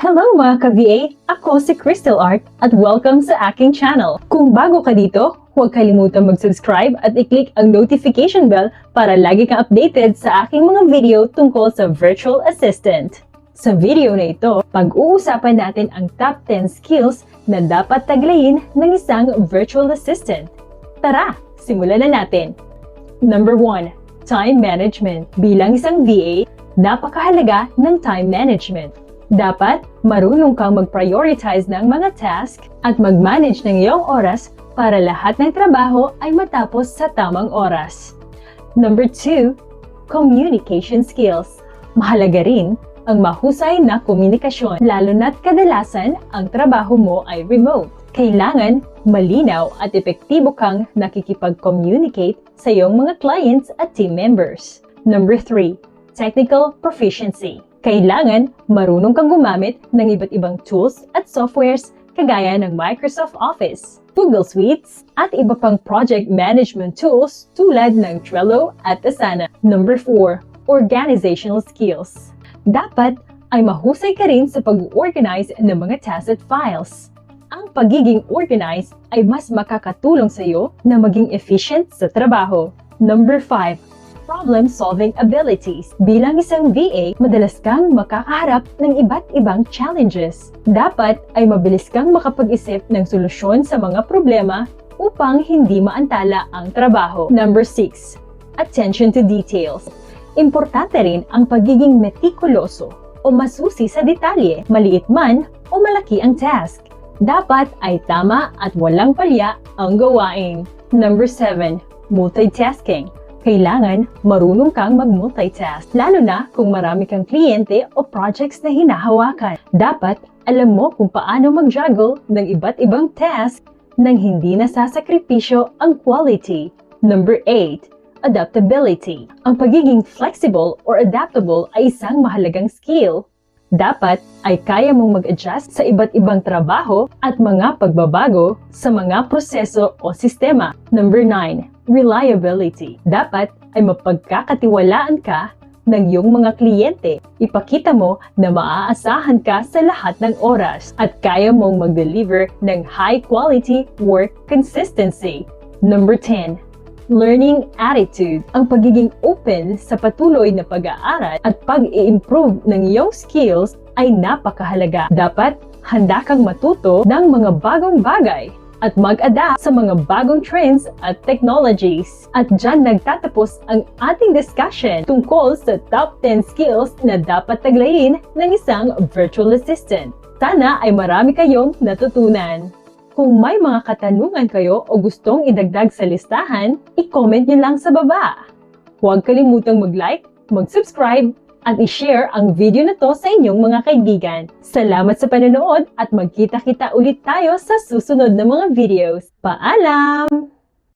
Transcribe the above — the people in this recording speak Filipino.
Hello mga ka-VA! Ako si Crystal Art at welcome sa aking channel. Kung bago ka dito, huwag kalimutang mag-subscribe at i-click ang notification bell para lagi kang updated sa aking mga video tungkol sa virtual assistant. Sa video na ito, pag-uusapan natin ang top 10 skills na dapat taglayin ng isang virtual assistant. Tara, simulan na natin! Number 1. Time Management. Bilang isang VA, napakahalaga ng time management. Dapat marunong kang mag-prioritize ng mga task at mag-manage ng iyong oras para lahat ng trabaho ay matapos sa tamang oras. Number 2. Communication skills. Mahalaga rin ang mahusay na komunikasyon lalo na't kadalasan ang trabaho mo ay remote. Kailangan malinaw at epektibo kang nakikipag-communicate sa iyong mga clients at team members. Number 3. Technical proficiency. Kailangan marunong kang gumamit ng iba't ibang tools at softwares kagaya ng Microsoft Office, Google Suites, at iba pang project management tools tulad ng Trello at Asana. Number 4. Organizational skills. Dapat ay mahusay ka rin sa pag-organize ng mga tasks at files. Ang pagiging organized ay mas makakatulong sa iyo na maging efficient sa trabaho. Number 5 problem-solving abilities. Bilang isang VA, madalas kang makakaharap ng iba't ibang challenges. Dapat ay mabilis kang makapag-isip ng solusyon sa mga problema upang hindi maantala ang trabaho. Number 6. Attention to details. Importante rin ang pagiging metikuloso o masusi sa detalye, maliit man o malaki ang task. Dapat ay tama at walang palya ang gawain. Number 7. Multitasking kailangan marunong kang mag-multitask, lalo na kung marami kang kliyente o projects na hinahawakan. Dapat alam mo kung paano mag-juggle ng iba't ibang task nang hindi nasasakripisyo ang quality. Number 8. Adaptability. Ang pagiging flexible or adaptable ay isang mahalagang skill. Dapat ay kaya mong mag-adjust sa iba't ibang trabaho at mga pagbabago sa mga proseso o sistema. Number 9 reliability. Dapat ay mapagkakatiwalaan ka ng iyong mga kliyente. Ipakita mo na maaasahan ka sa lahat ng oras at kaya mong mag-deliver ng high-quality work consistency. Number 10. Learning attitude. Ang pagiging open sa patuloy na pag-aaral at pag-i-improve ng iyong skills ay napakahalaga. Dapat handa kang matuto ng mga bagong bagay at mag-adapt sa mga bagong trends at technologies. At dyan nagtatapos ang ating discussion tungkol sa top 10 skills na dapat taglayin ng isang virtual assistant. Sana ay marami kayong natutunan. Kung may mga katanungan kayo o gustong idagdag sa listahan, i-comment nyo lang sa baba. Huwag kalimutang mag-like, mag-subscribe, at i-share ang video na to sa inyong mga kaibigan. Salamat sa panonood at magkita-kita ulit tayo sa susunod na mga videos. Paalam!